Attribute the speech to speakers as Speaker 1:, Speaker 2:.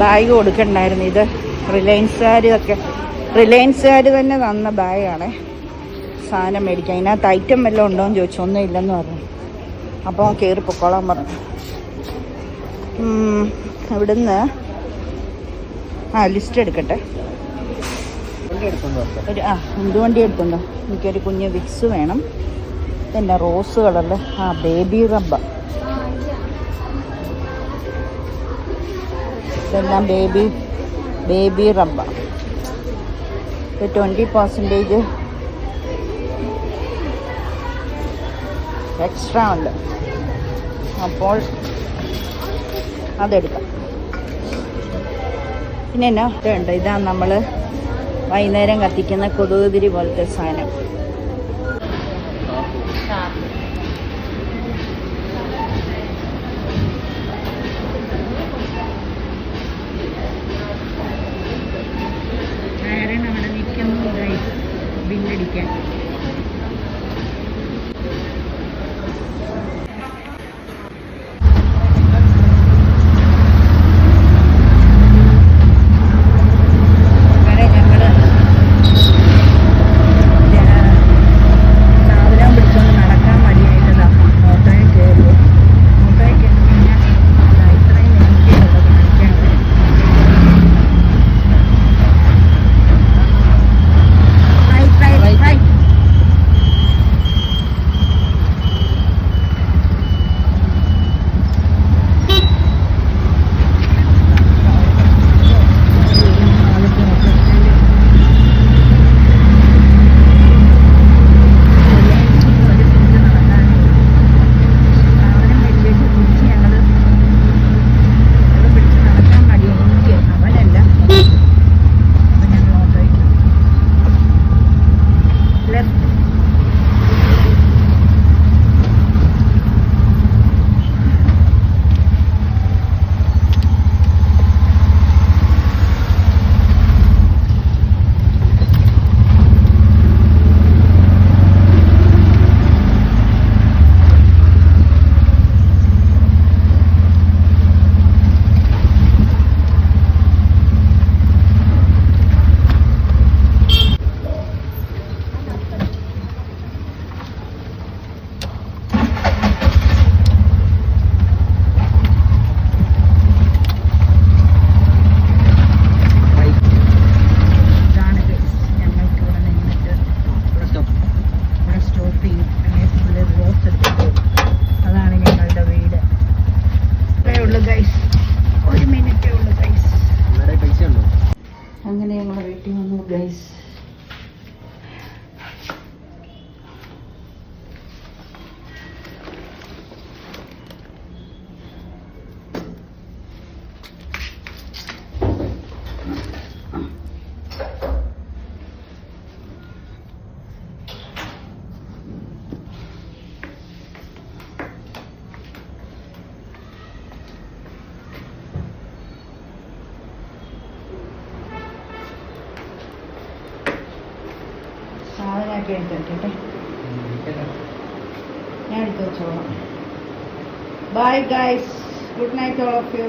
Speaker 1: Bag കൊടുക്കണ്ടായിരുന്നു. ഇത് Reliance സാരിതൊക്കെ Reliance റിലയൻസുകാർ തന്നെ തന്ന ബാഗാണ് സാധനം മേടിക്കാം അതിനകത്ത് ഐറ്റം വല്ലതും ഉണ്ടോ എന്ന് ചോദിച്ചു. ഒന്നും ഇല്ലെന്ന് പറഞ്ഞു. അപ്പോൾ കയറി പൊക്കോളാൻ പറഞ്ഞു. ഇവിടുന്ന് ആ ലിസ്റ്റ് എടുക്കട്ടെ. ഒരു ആ എന്ത് വണ്ടി എടുത്തുണ്ടോ? എനിക്കൊരു കുഞ്ഞ് വിക്സ് വേണം. പിന്നെ റോസ് കളറിൽ ആ ബേബി റബ്ബ ഇതെല്ലാം ബേബി ബേബി റബ്ബ ഇത് ട്വന്റി പെർസെന്റേജ് എക്സ്ട്രാ ഉണ്ട്. അപ്പോൾ അതെടുക്കാം. പിന്നെ എന്നാ ഉണ്ട് ഇതാണ് നമ്മൾ വൈകുന്നേരം കത്തിക്കുന്ന കൊതുകുതിരി പോലത്തെ സാധനം. 见。rating mo ano, guys? വന്നു ഗൈസ് സാധനമൊക്കെ എടുത്തിട്ടെ ഞാൻ എടുത്ത് വെച്ചോളാം bye guys good night all of you